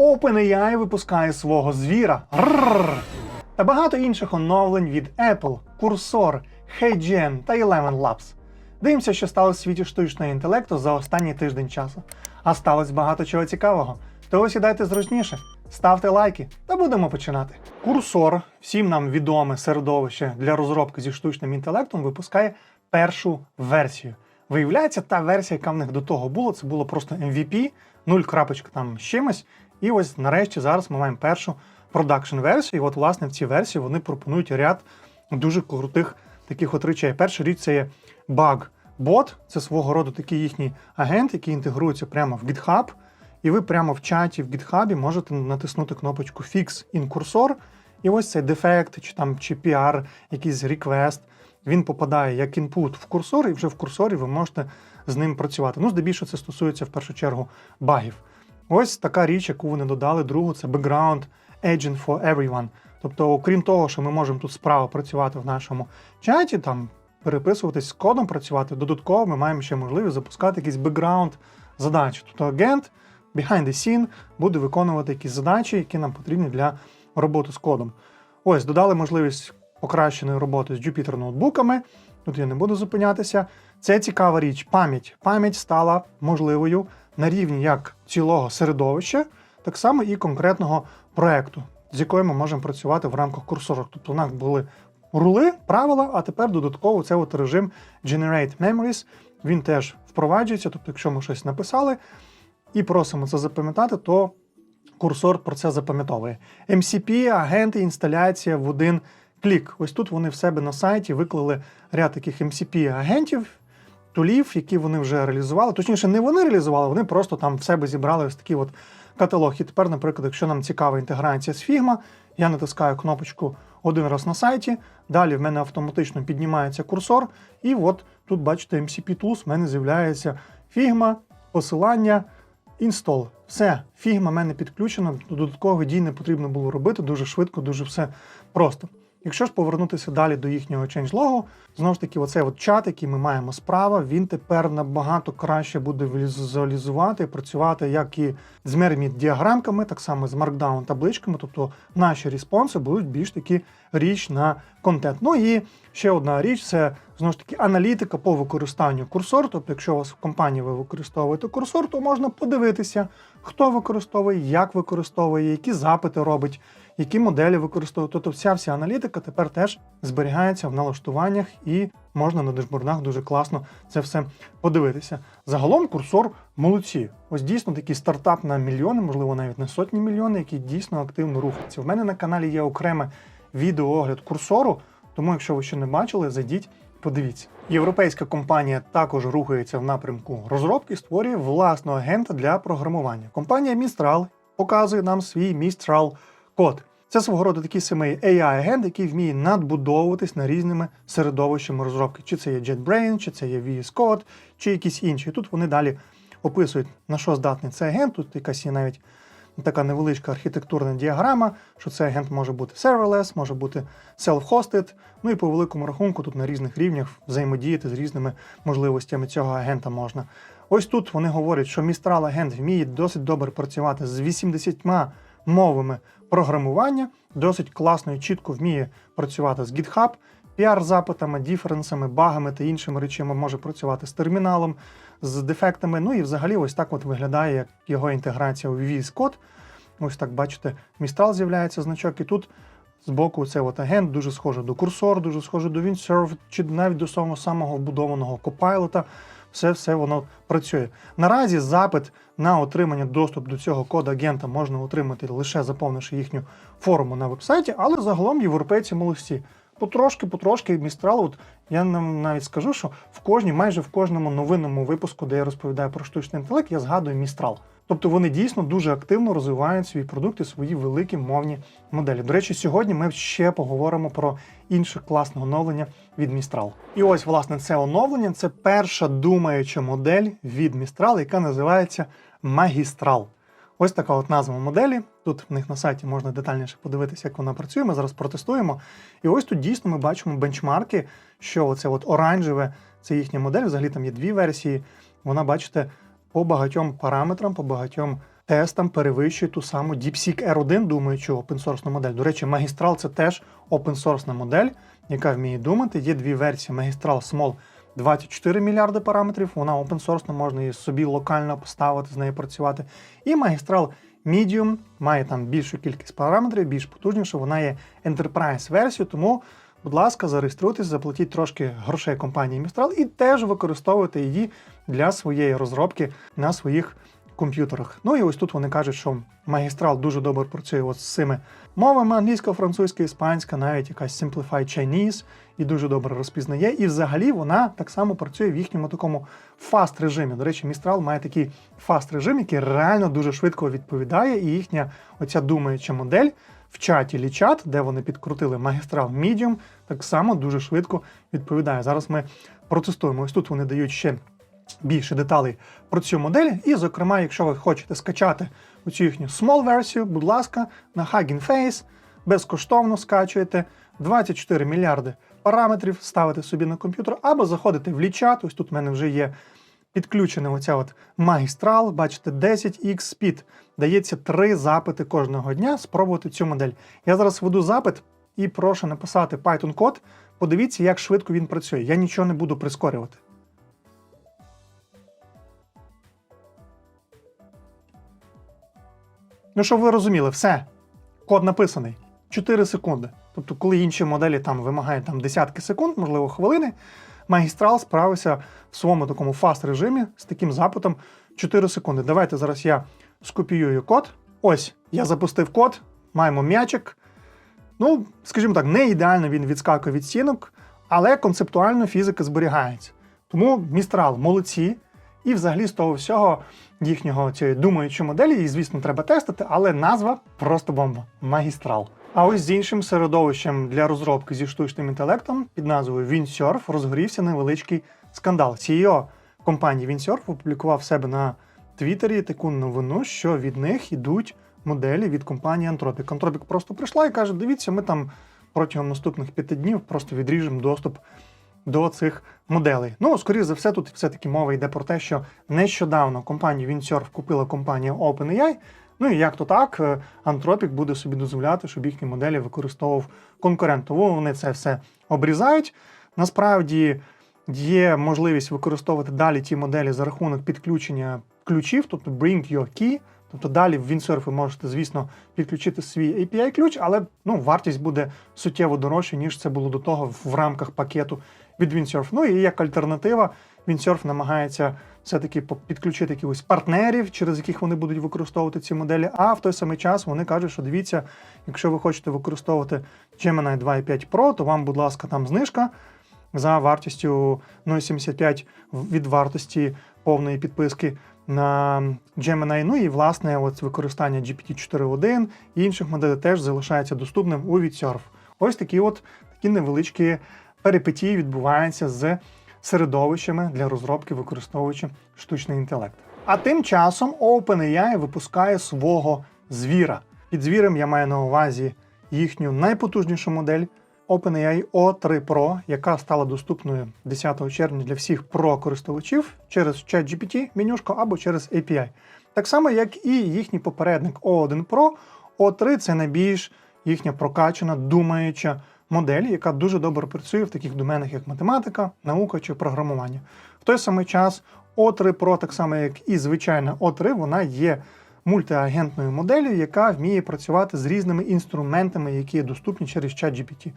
OpenAI випускає свого звіра. Рррр. Та багато інших оновлень від Apple, Cursor, HeyGen та Eleven Labs. Дивимося, що стало в світі штучного інтелекту за останній тиждень часу. А сталося багато чого цікавого. Того сідайте зручніше, ставте лайки та будемо починати. Курсор, всім нам відоме середовище для розробки зі штучним інтелектом, випускає першу версію. Виявляється, та версія, яка в них до того була, це було просто MVP, 0 крапочка там з чимось. І ось нарешті зараз ми маємо першу продакшн версію. І от, власне, в цій версії вони пропонують ряд дуже крутих таких от речей. Перша річ це є баг бот, це свого роду такий їхній агент, який інтегрується прямо в GitHub. І ви прямо в чаті в GitHub можете натиснути кнопочку Fix in Cursor, і ось цей дефект, чи там чи PR, якийсь request, він попадає як інпут в курсор, і вже в курсорі ви можете з ним працювати. Ну, здебільшого це стосується в першу чергу багів. Ось така річ, яку вони додали, другу, це Background Agent for Everyone. Тобто, окрім того, що ми можемо тут справа працювати в нашому чаті, там переписуватись з кодом, працювати, додатково ми маємо ще можливість запускати якісь бекграунд задачі. Тобто агент behind the scene буде виконувати якісь задачі, які нам потрібні для роботи з кодом. Ось, додали можливість покращеної роботи з Jupyter ноутбуками. Тут я не буду зупинятися. Це цікава річ. Пам'ять. Пам'ять стала можливою на рівні як цілого середовища, так само і конкретного проекту, з якою ми можемо працювати в рамках курсору. Тобто у нас були рули, правила, а тепер додатково це от режим Generate Memories. Він теж впроваджується. Тобто, якщо ми щось написали і просимо це запам'ятати, то курсор про це запам'ятовує. MCP, агенти, інсталяція в один клік. Ось тут вони в себе на сайті виклали ряд таких MCP-агентів, тулів, які вони вже реалізували. Точніше, не вони реалізували, вони просто там в себе зібрали ось такий от каталог. І тепер, наприклад, якщо нам цікава інтеграція з Figma, я натискаю кнопочку один раз на сайті, далі в мене автоматично піднімається курсор, і от тут, бачите, MCP Tools, в мене з'являється Figma, посилання, інстол. Все, Figma в мене підключено, додаткових дій не потрібно було робити, дуже швидко, дуже все просто. Якщо ж повернутися далі до їхнього changelog, знову ж таки, оцей от чат, який ми маємо справа, він тепер набагато краще буде візуалізувати, працювати як і з мерміт діаграмками, так само з маркдаун табличками. Тобто наші респонси будуть більш такі річ на контент. Ну і ще одна річ це знову ж таки аналітика по використанню курсор. Тобто, якщо у вас в компанії ви використовуєте курсор, то можна подивитися, хто використовує, як використовує, які запити робить які моделі використовують. Тобто вся вся аналітика тепер теж зберігається в налаштуваннях і можна на дешбордах дуже класно це все подивитися. Загалом курсор молодці. Ось дійсно такий стартап на мільйони, можливо, навіть на сотні мільйонів, який дійсно активно рухається. У мене на каналі є окреме відеоогляд курсору, тому якщо ви ще не бачили, зайдіть. Подивіться, європейська компанія також рухається в напрямку розробки, створює власного агента для програмування. Компанія Mistral показує нам свій Mistral код. Це свого роду такий самий AI-агент, який вміє надбудовуватись на різними середовищами розробки. Чи це є JetBrains, чи це є VS Code, чи якісь інші. Тут вони далі описують, на що здатний цей агент. Тут якась є навіть така невеличка архітектурна діаграма, що цей агент може бути serverless, може бути self-hosted. Ну і по великому рахунку тут на різних рівнях взаємодіяти з різними можливостями цього агента можна. Ось тут вони говорять, що Mistral агент вміє досить добре працювати з 80 мовами програмування, досить класно і чітко вміє працювати з GitHub, піар-запитами, діференсами, багами та іншими речами може працювати з терміналом, з дефектами. Ну і взагалі ось так от виглядає як його інтеграція у VS Code. Ось так бачите, Mistral з'являється значок, і тут збоку це от агент дуже схоже до курсор, дуже схоже до Windsurf, чи навіть до самого самого вбудованого Copilot все все воно працює. Наразі запит на отримання доступ до цього кода агента можна отримати лише заповнивши їхню форму на вебсайті, але загалом європейці молодці. Потрошки, потрошки містрал. От я нам навіть скажу, що в кожній, майже в кожному новинному випуску, де я розповідаю про штучний інтелект, я згадую містрал. Тобто вони дійсно дуже активно розвивають свої продукти, свої великі мовні моделі. До речі, сьогодні ми ще поговоримо про інше класне оновлення від Mistral. І ось, власне, це оновлення це перша думаюча модель від Mistral, яка називається Magistral. Ось така от назва моделі. Тут в них на сайті можна детальніше подивитися, як вона працює. Ми зараз протестуємо. І ось тут дійсно ми бачимо бенчмарки, що оце от оранжеве це їхня модель. Взагалі там є дві версії. Вона, бачите, по багатьом параметрам, по багатьом тестам перевищує ту саму DeepSeek R1, думаючи source модель. До речі, Magistral це теж source модель, яка вміє думати. Є дві версії Magistral Small 24 мільярди параметрів. Вона open source, можна її собі локально поставити, з нею працювати. І магістрал Medium має там більшу кількість параметрів, більш потужніше. Вона є enterprise версією, тому. Будь ласка, зареєструйтесь, заплатіть трошки грошей компанії Mistral і теж використовуйте її для своєї розробки на своїх комп'ютерах. Ну і ось тут вони кажуть, що Magistral дуже добре працює от з цими мовами: англійська, французька, іспанська, навіть якась Simplified Chinese, і дуже добре розпізнає. І взагалі вона так само працює в їхньому такому фаст режимі. До речі, Mistral має такий фаст режим, який реально дуже швидко відповідає, і їхня оця думаюча модель. В чаті Лічат, де вони підкрутили Magistral Medium, так само дуже швидко відповідає. Зараз ми протестуємо. Ось тут вони дають ще більше деталей про цю модель. І, зокрема, якщо ви хочете скачати оцю їхню small версію, будь ласка, на Hugging Face безкоштовно скачуєте 24 мільярди параметрів, ставите собі на комп'ютер, або заходите в лічат. Ось тут в мене вже є підключена оця от магістрал, бачите, 10x Speed. Дається три запити кожного дня спробувати цю модель. Я зараз веду запит і прошу написати Python код. Подивіться, як швидко він працює. Я нічого не буду прискорювати. Ну, щоб ви розуміли, все. Код написаний 4 секунди. Тобто, коли інші моделі там вимагають там, десятки секунд, можливо, хвилини, магістрал справився в своєму такому фаст режимі з таким запитом 4 секунди. Давайте зараз я скопіюю код. Ось, я запустив код, маємо м'ячик. Ну, скажімо так, не ідеально він відскакує від стінок, але концептуально фізика зберігається. Тому містрал молодці. І взагалі з того всього їхнього цієї думаючої моделі, її, звісно, треба тестити, але назва просто бомба магістрал. А ось з іншим середовищем для розробки зі штучним інтелектом під назвою Windsurf розгорівся невеличкий скандал. CEO компанії Windsurf опублікував себе на Твіттері таку новину, що від них йдуть моделі від компанії Anthropic. Anthropic просто прийшла і каже: дивіться, ми там протягом наступних п'яти днів просто відріжемо доступ до цих моделей. Ну, скоріше за все, тут все-таки мова йде про те, що нещодавно компанію Windsurf купила компанія OpenAI. Ну і як то так, е, Anthropic буде собі дозволяти, щоб їхні моделі використовував конкурент. Тому вони це все обрізають. Насправді є можливість використовувати далі ті моделі за рахунок підключення ключів, тобто bring your key. Тобто далі в Windsurf ви можете, звісно, підключити свій API-ключ, але ну, вартість буде суттєво дорожча, ніж це було до того в рамках пакету від Windsurf. Ну і як альтернатива, Windsurf намагається все-таки підключити якихось партнерів, через яких вони будуть використовувати ці моделі. А в той самий час вони кажуть, що дивіться, якщо ви хочете використовувати Gemini 2.5 Pro, то вам, будь ласка, там знижка за вартістю 0,75 від вартості повної підписки на Gemini. Ну і власне от використання GPT-4.1 і інших моделей теж залишається доступним у Windsurf. Ось такі от такі невеличкі перипетії відбуваються з середовищами для розробки, використовуючи штучний інтелект. А тим часом OpenAI випускає свого звіра. Під звірем я маю на увазі їхню найпотужнішу модель OpenAI O3 Pro, яка стала доступною 10 червня для всіх Pro-користувачів через ChatGPT менюшку або через API. Так само, як і їхній попередник O1 Pro, O3 це найбільш їхня прокачана, думаюча модель, яка дуже добре працює в таких доменах, як математика, наука чи програмування. В той самий час O3 Pro, так само як і звичайна O3, вона є мультиагентною моделлю, яка вміє працювати з різними інструментами, які є доступні через ChatGPT.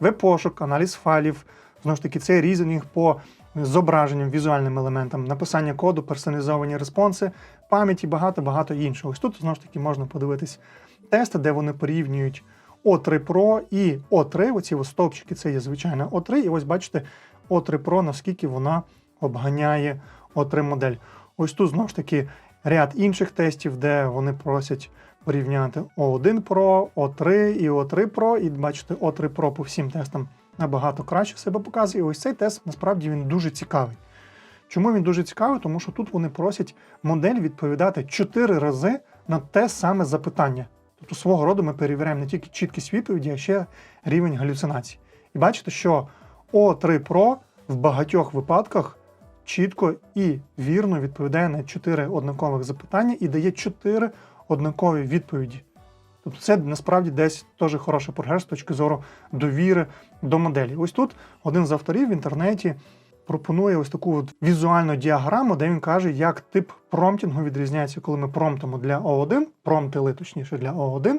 Веб-пошук, аналіз файлів, знову ж таки, це різанінг по зображенням, візуальним елементам, написання коду, персоналізовані респонси, пам'яті, багато-багато іншого. Ось тут знову ж таки можна подивитись тести, де вони порівнюють O3 Pro і O3. Оці стовпчики це є звичайна O3. І ось бачите, O3 Pro, наскільки вона обганяє O3 модель. Ось тут знову ж таки ряд інших тестів, де вони просять порівняти O1 Pro, O3 і O3 Pro. І бачите, O3 Pro по всім тестам набагато краще себе показує. І ось цей тест насправді він дуже цікавий. Чому він дуже цікавий? Тому що тут вони просять модель відповідати 4 рази на те саме запитання. Тобто свого роду ми перевіряємо не тільки чіткість відповіді, а ще рівень галюцинацій. І бачите, що O3 Pro в багатьох випадках чітко і вірно відповідає на чотири однакових запитання і дає чотири однакові відповіді. Тобто це насправді десь теж хороший прогрес з точки зору довіри до моделі. Ось тут один з авторів в інтернеті пропонує ось таку от візуальну діаграму, де він каже, як тип промптінгу відрізняється, коли ми промптимо для O1, промптили точніше для O1,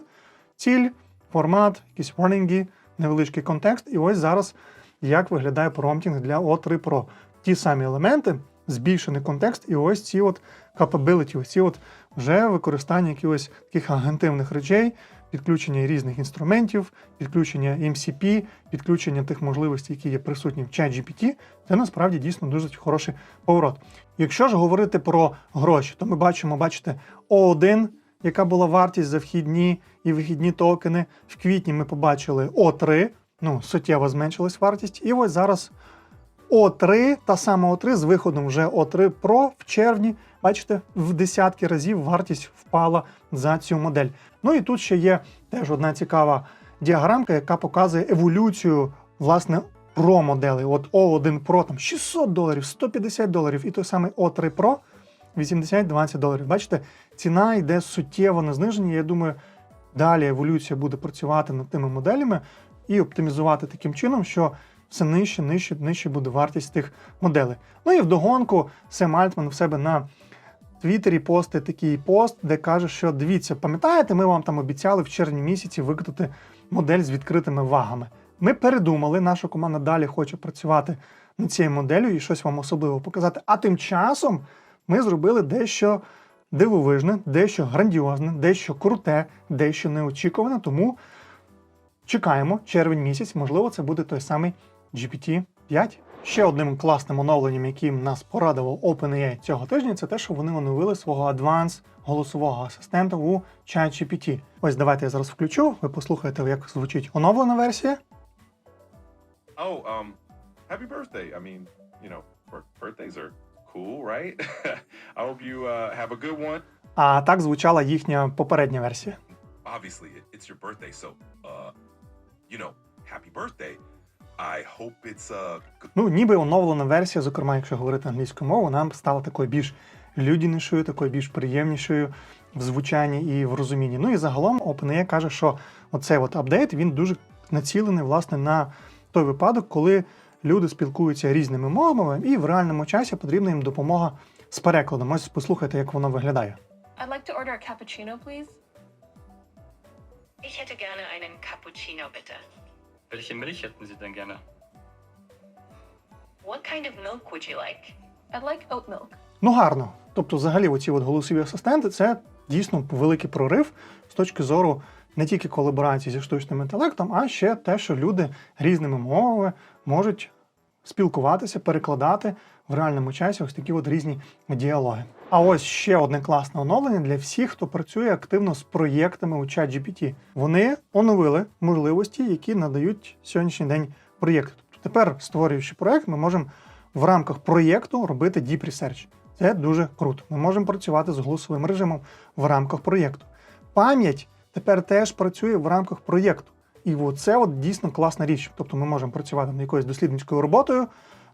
ціль, формат, якісь warninги, невеличкий контекст. І ось зараз як виглядає промптінг для O3 Pro. Ті самі елементи, збільшений контекст, і ось ці от capability, ось ці от вже використання якихось таких агентивних речей, підключення різних інструментів, підключення MCP, підключення тих можливостей, які є присутні в ChatGPT, це насправді дійсно дуже хороший поворот. Якщо ж говорити про гроші, то ми бачимо, бачите, O1, яка була вартість за вхідні і вихідні токени. В квітні ми побачили O3, ну, суттєво зменшилась вартість. І ось зараз O3, та сама O3 з виходом вже O3 Pro в червні. Бачите, в десятки разів вартість впала за цю модель. Ну і тут ще є теж одна цікава діаграмка, яка показує еволюцію власне Pro моделей. От O1 Pro там 600 доларів, 150 доларів, і той самий O3 Pro 80-20 доларів. Бачите, ціна йде суттєво на зниження. Я думаю, далі еволюція буде працювати над тими моделями і оптимізувати таким чином, що все нижче, нижче, нижче буде вартість тих моделей. Ну і вдогонку Сем Альтман в себе на Твіттері постить такий пост, де каже, що дивіться, пам'ятаєте, ми вам там обіцяли в червні місяці викатати модель з відкритими вагами. Ми передумали, наша команда далі хоче працювати над цією моделлю і щось вам особливо показати. А тим часом ми зробили дещо дивовижне, дещо грандіозне, дещо круте, дещо неочікуване. Тому чекаємо червень місяць. Можливо, це буде той самий GPT-5. Ще одним класним оновленням, яким нас порадував OpenAI цього тижня, це те, що вони оновили свого Advanced голосового асистента у ChatGPT. Ось давайте я зараз включу. Ви послухаєте, як звучить оновлена версія. Oh, um, happy birthday. I mean, you know, birthdays are cool, right? I hope you uh, have a good one. А так звучала їхня попередня версія. Obviously, it, it's your birthday, so, uh, you know, happy birthday. I hope it's good. Ну, ніби оновлена версія, зокрема, якщо говорити англійською мовою, вона стала такою більш людянішою, такою більш приємнішою в звучанні і в розумінні. Ну і загалом OpenAI каже, що оцей от апдейт він дуже націлений власне на той випадок, коли люди спілкуються різними мовами, і в реальному часі потрібна їм допомога з перекладом. Ось послухайте, як воно виглядає. I'd like to order a cappuccino, please. Ich hätte gerne einen Cappuccino, bitte. Welche Milch hätten Sie denn gerne? What kind of milk would you like? I'd like oat milk. Ну гарно. Тобто, взагалі, оці от голосові асистенти це дійсно великий прорив з точки зору не тільки колаборації зі штучним інтелектом, а ще те, що люди різними мовами можуть спілкуватися, перекладати в реальному часі ось такі от різні діалоги. А ось ще одне класне оновлення для всіх, хто працює активно з проєктами у ChatGPT. Вони оновили можливості, які надають сьогоднішній день проєкти. Тобто тепер, створюючи проєкт, ми можемо в рамках проєкту робити deep research. Це дуже круто. Ми можемо працювати з голосовим режимом в рамках проєкту. Пам'ять тепер теж працює в рамках проєкту. І це от дійсно класна річ. Тобто ми можемо працювати над якоюсь дослідницькою роботою,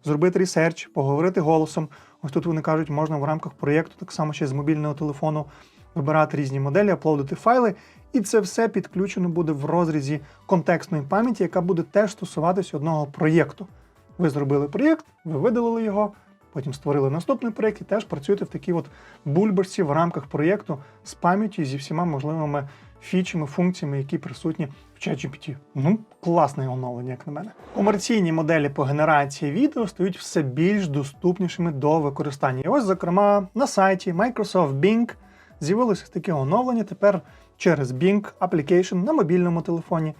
зробити ресерч, поговорити голосом. Ось тут вони кажуть, можна в рамках проєкту, так само ще з мобільного телефону, вибирати різні моделі, аплодити файли. І це все підключено буде в розрізі контекстної пам'яті, яка буде теж стосуватися одного проєкту. Ви зробили проєкт, ви видалили його, потім створили наступний проєкт і теж працюєте в такій от бульбашці в рамках проєкту з пам'яттю зі всіма можливими фічами, функціями, які присутні в ChatGPT. Ну, класне оновлення, як на мене. Комерційні моделі по генерації відео стають все більш доступнішими до використання. І ось, зокрема, на сайті Microsoft Bing з'явилося таке оновлення. Тепер через Bing Application на мобільному телефоні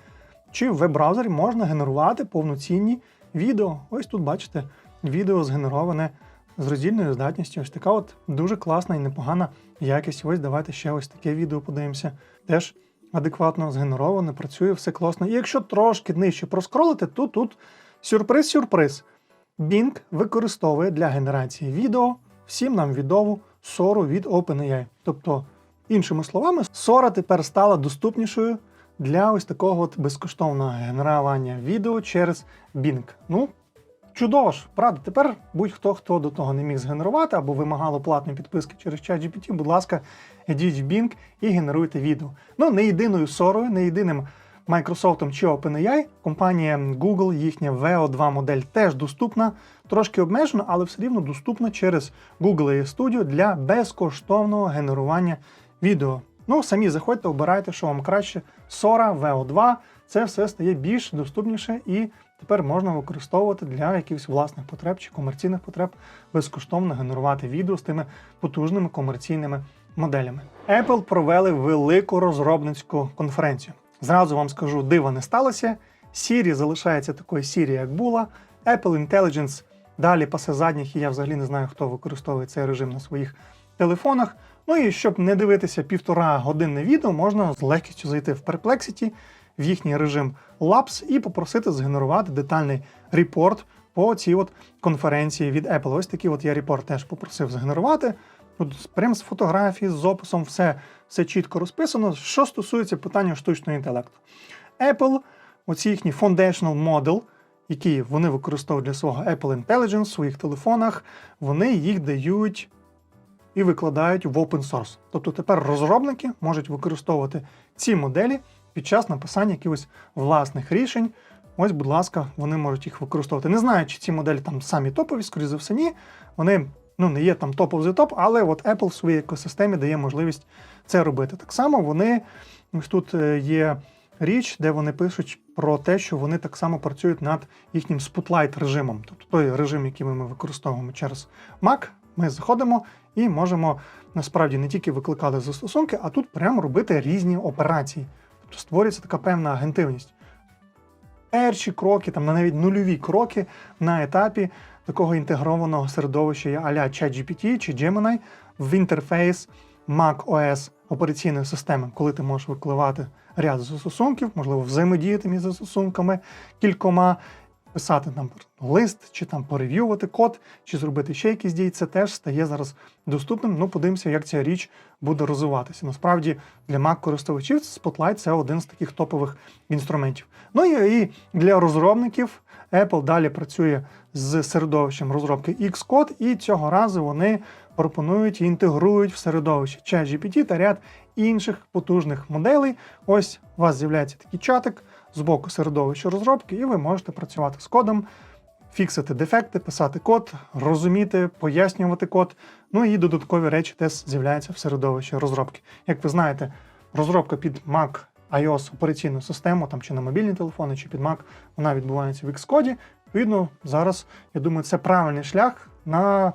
чи в веб-браузері можна генерувати повноцінні відео. Ось тут бачите відео згенероване з роздільною здатністю. Ось така от дуже класна і непогана якість. Ось давайте ще ось таке відео подивимося. Теж адекватно згенероване, працює, все класно. І якщо трошки нижче проскролити, то тут сюрприз-сюрприз. Bing використовує для генерації відео всім нам відому Сору від OpenAI. Тобто, іншими словами, Сора тепер стала доступнішою для ось такого от безкоштовного генерування відео через Bing. Ну, чудово ж, правда, тепер будь-хто, хто до того не міг згенерувати або вимагало платної підписки через ChatGPT, будь ласка, йдіть в Bing і генеруйте відео. Ну, не єдиною сорою, не єдиним Microsoft чи OpenAI, компанія Google, їхня VO2 модель теж доступна, трошки обмежена, але все рівно доступна через Google AI Studio для безкоштовного генерування відео. Ну, самі заходьте, обирайте, що вам краще. Sora, VO2, це все стає більш доступніше і тепер можна використовувати для якихось власних потреб чи комерційних потреб безкоштовно генерувати відео з тими потужними комерційними моделями. Apple провели велику розробницьку конференцію. Зразу вам скажу, дива не сталося. Siri залишається такою Siri, як була. Apple Intelligence далі пасе задніх, і я взагалі не знаю, хто використовує цей режим на своїх телефонах. Ну і щоб не дивитися півтора годинне відео, можна з легкістю зайти в Perplexity, в їхній режим Labs і попросити згенерувати детальний репорт по цій от конференції від Apple. Ось такий от я репорт теж попросив згенерувати. Тут прям з фотографії, з описом, все, все чітко розписано. Що стосується питання штучного інтелекту. Apple, оці їхні foundational model, які вони використовують для свого Apple Intelligence в своїх телефонах, вони їх дають і викладають в open source. Тобто тепер розробники можуть використовувати ці моделі під час написання якихось власних рішень. Ось, будь ласка, вони можуть їх використовувати. Не знаю, чи ці моделі там самі топові, скоріше за все, ні. Вони ну, не є там топ of the топ, але от Apple в своїй екосистемі дає можливість це робити. Так само вони ось тут е, є річ, де вони пишуть про те, що вони так само працюють над їхнім Spotlight режимом, тобто той режим, який ми використовуємо через Mac. Ми заходимо і можемо насправді не тільки викликати застосунки, а тут прямо робити різні операції. Тобто створюється така певна агентивність. Перші кроки, там на навіть нульові кроки на етапі такого інтегрованого середовища а-ля ChatGPT чи Gemini в інтерфейс Mac OS операційної системи, коли ти можеш викливати ряд застосунків, можливо, взаємодіяти між застосунками кількома, писати нам лист, чи там порев'ювати код, чи зробити ще якісь дії, це теж стає зараз доступним. Ну, подивимося, як ця річ буде розвиватися. Насправді для Mac-користувачів Spotlight це один з таких топових інструментів. Ну і, для розробників Apple далі працює з середовищем розробки Xcode, і цього разу вони пропонують і інтегрують в середовище ChatGPT та ряд інших потужних моделей. Ось у вас з'являється такий чатик з боку середовища розробки, і ви можете працювати з кодом, фіксити дефекти, писати код, розуміти, пояснювати код. Ну і додаткові речі теж з'являються в середовищі розробки. Як ви знаєте, розробка під Mac iOS операційну систему, там чи на мобільні телефони, чи під Mac, вона відбувається в Xcode. Відповідно, зараз я думаю, це правильний шлях на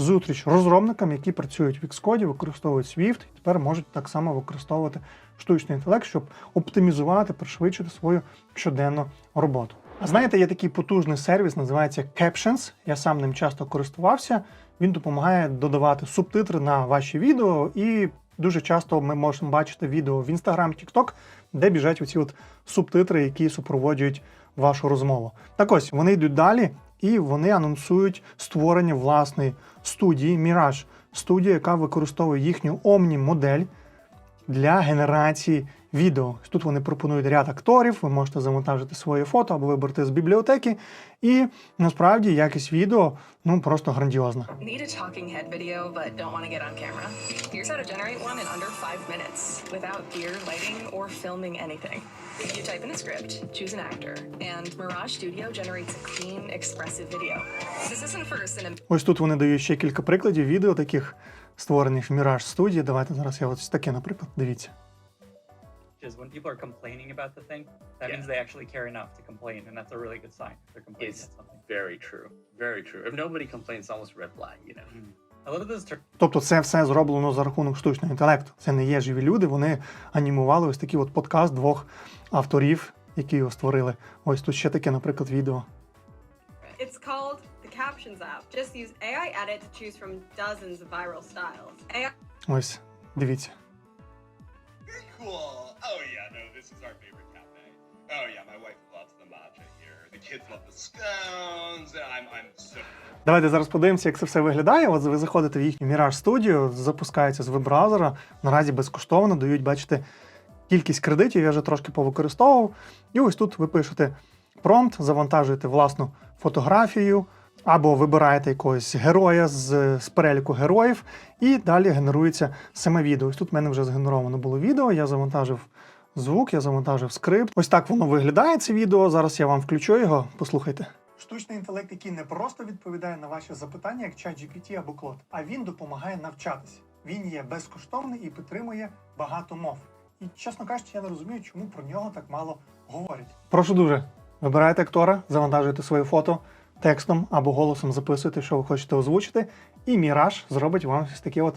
зустріч розробникам, які працюють в Xcode, використовують Swift, і тепер можуть так само використовувати штучний інтелект, щоб оптимізувати, пришвидшити свою щоденну роботу. А знаєте, є такий потужний сервіс, називається Captions. Я сам ним часто користувався. Він допомагає додавати субтитри на ваші відео, і дуже часто ми можемо бачити відео в Instagram, TikTok, де біжать оці от субтитри, які супроводжують вашу розмову. Так ось вони йдуть далі, і вони анонсують створення власної студії Mirage, студія, яка використовує їхню Omni модель для генерації відео. Тут вони пропонують ряд акторів, ви можете завантажити своє фото або вибрати з бібліотеки. І насправді якість відео ну просто грандіозна. You type in a script, choose an actor, and Mirage Studio generates a clean, expressive video. This isn't for cinema. Ось тут вони дають ще кілька прикладів відео таких створених в Mirage студії. Давайте зараз я ось таке, наприклад, дивіться. Because when people are complaining about the thing, that Yeah. means they actually care enough to complain, and that's a really good sign. They're complaining It's something. very true. Very true. If nobody complains, it's almost red flag, you know. Tur- Тобто це все зроблено за рахунок штучного інтелекту. Це не є живі люди. Вони анімували ось такий от подкаст двох авторів, які його створили. Ось тут ще таке, наприклад, відео. It's called the Captions app. Just use AI Edit to choose from dozens of viral styles. AI Ось, дивіться. Cool. Oh yeah, no, this is our favorite cafe. Oh yeah, my wife loves the matcha here. The kids love the scones. I'm I'm so Давайте зараз подивимося, як це все виглядає. От ви заходите в їхню Mirage Studio, запускається з веб-браузера. Наразі безкоштовно дають, бачите, кількість кредитів. Я вже трошки повикористовував. І ось тут ви пишете промпт, завантажуєте власну фотографію або вибираєте якогось героя з, з переліку героїв, і далі генерується саме відео. Ось тут в мене вже згенеровано було відео. Я завантажив звук, я завантажив скрипт. Ось так воно виглядає це відео. Зараз я вам включу його. Послухайте. Штучний інтелект, який не просто відповідає на ваші запитання, як ChatGPT або Claude, а він допомагає навчатися. Він є безкоштовний і підтримує багато мов. І чесно кажучи, я не розумію, чому про нього так мало говорять. Прошу дуже. Вибирайте актора, завантажуйте своє фото текстом або голосом записуйте, що ви хочете озвучити, і Міраж зробить вам ось таке от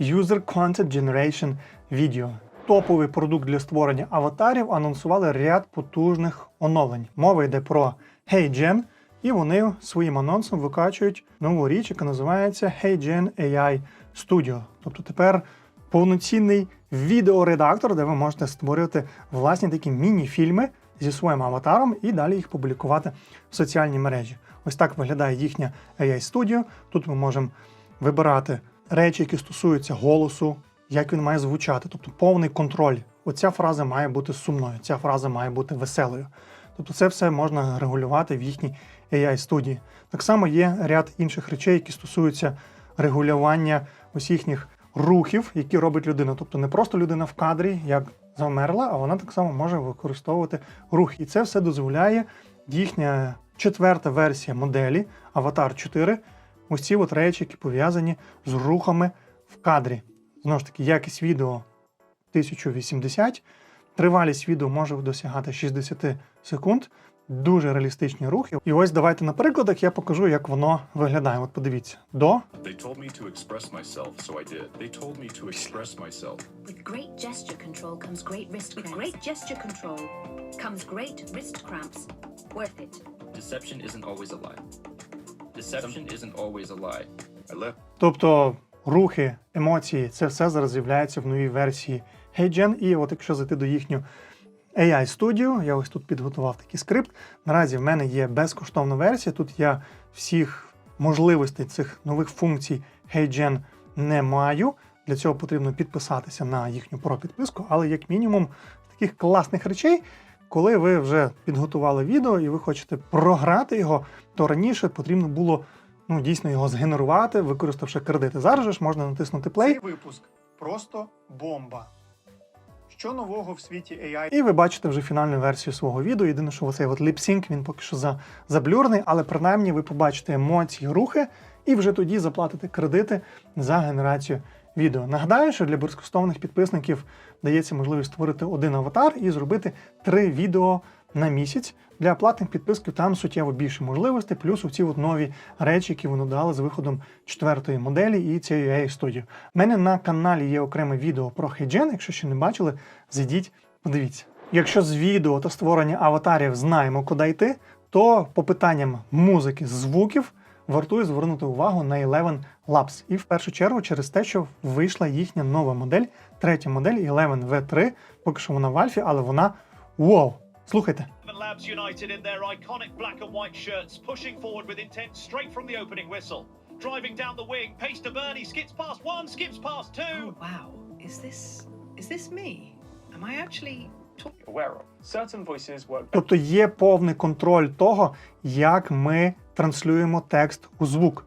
User Content Generation Video. Топовий продукт для створення аватарів анонсували ряд потужних оновлень. Мова йде про HeyGen, і вони своїм анонсом викачують нову річ, яка називається HeyGen AI Studio. Тобто тепер повноцінний відеоредактор, де ви можете створювати власні такі міні-фільми зі своїм аватаром і далі їх публікувати в соціальній мережі. Ось так виглядає їхня AI Studio. Тут ми можемо вибирати речі, які стосуються голосу, як він має звучати, тобто повний контроль. Оця фраза має бути сумною, ця фраза має бути веселою. Тобто це все можна регулювати в їхній AI студії. Так само є ряд інших речей, які стосуються регулювання ось їхніх рухів, які робить людина. Тобто не просто людина в кадрі, як замерла, а вона так само може використовувати рух. І це все дозволяє їхня четверта версія моделі Avatar 4. Ось ці от речі, які пов'язані з рухами в кадрі. Знову ж таки, якість відео 1080, тривалість відео може досягати 60 секунд. Дуже реалістичні рухи. І ось давайте на прикладах я покажу, як воно виглядає. От подивіться. До They told me to express myself, so I did. They told me to express myself. With great gesture control comes great wrist cramps. With great gesture control comes great wrist cramps. Worth it. Deception isn't always a lie. Deception isn't always a lie. I left. Тобто рухи, емоції, це все зараз з'являється в новій версії HeyGen. І от якщо зайти до їхню AI Studio, я ось тут підготував такий скрипт. Наразі в мене є безкоштовна версія. Тут я всіх можливостей цих нових функцій HeyGen не маю. Для цього потрібно підписатися на їхню про-підписку, але як мінімум таких класних речей. Коли ви вже підготували відео і ви хочете програти його, то раніше потрібно було ну, дійсно його згенерувати, використавши кредити. Зараз же ж можна натиснути play. Цей випуск просто бомба. Що нового в світі AI? І ви бачите вже фінальну версію свого відео. Єдине, що оцей от ліпсінк, він поки що за, заблюрний, але принаймні ви побачите емоції, рухи, і вже тоді заплатите кредити за генерацію відео. Нагадаю, що для безкоштовних підписників дається можливість створити один аватар і зробити три відео на місяць. Для платних підписків там суттєво більше можливостей, плюс оці от нові речі, які вони дали з виходом четвертої моделі і цієї AI Studio. У мене на каналі є окреме відео про HeyGen, якщо ще не бачили, зайдіть, подивіться. Якщо з відео та створення аватарів знаємо, куди йти, то по питанням музики, звуків вартує звернути увагу на Eleven Labs. І в першу чергу через те, що вийшла їхня нова модель, третя модель Eleven V3. Поки що вона в альфі, але вона вау! Слухайте. Labs United in their iconic black and white shirts, pushing forward with intent straight from the opening whistle. Driving down the wing, pace to Bernie, skips past one, skips past two. Oh, wow. Is this is this me? Am I actually Aware of. Certain voices work Тобто є повний контроль того, як ми транслюємо текст у звук.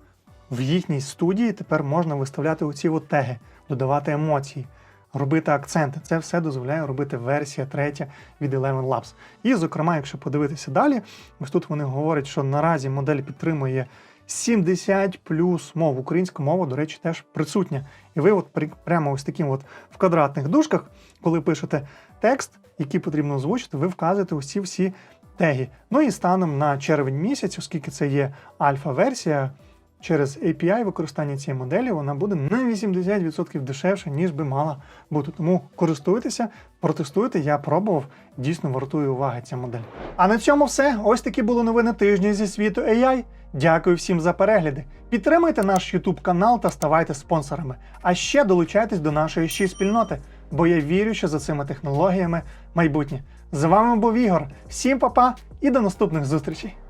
В їхній студії тепер можна виставляти оці от теги, додавати емоції, робити акценти. Це все дозволяє робити версія третя від Eleven Labs. І, зокрема, якщо подивитися далі, ось тут вони говорять, що наразі модель підтримує 70 плюс мов. Українська мова, до речі, теж присутня. І ви от прямо ось таким от в квадратних дужках, коли пишете текст, який потрібно озвучити, ви вказуєте усі всі теги. Ну і станом на червень місяць, оскільки це є альфа-версія, через API використання цієї моделі вона буде на 80% дешевше, ніж би мала бути. Тому користуйтеся, протестуйте. Я пробував, дійсно вартує уваги ця модель. А на цьому все. Ось такі були новини тижня зі світу AI. Дякую всім за перегляди. Підтримуйте наш YouTube канал та ставайте спонсорами. А ще долучайтесь до нашої ще спільноти, бо я вірю, що за цими технологіями майбутнє. З вами був Ігор. Всім па-па і до наступних зустрічей!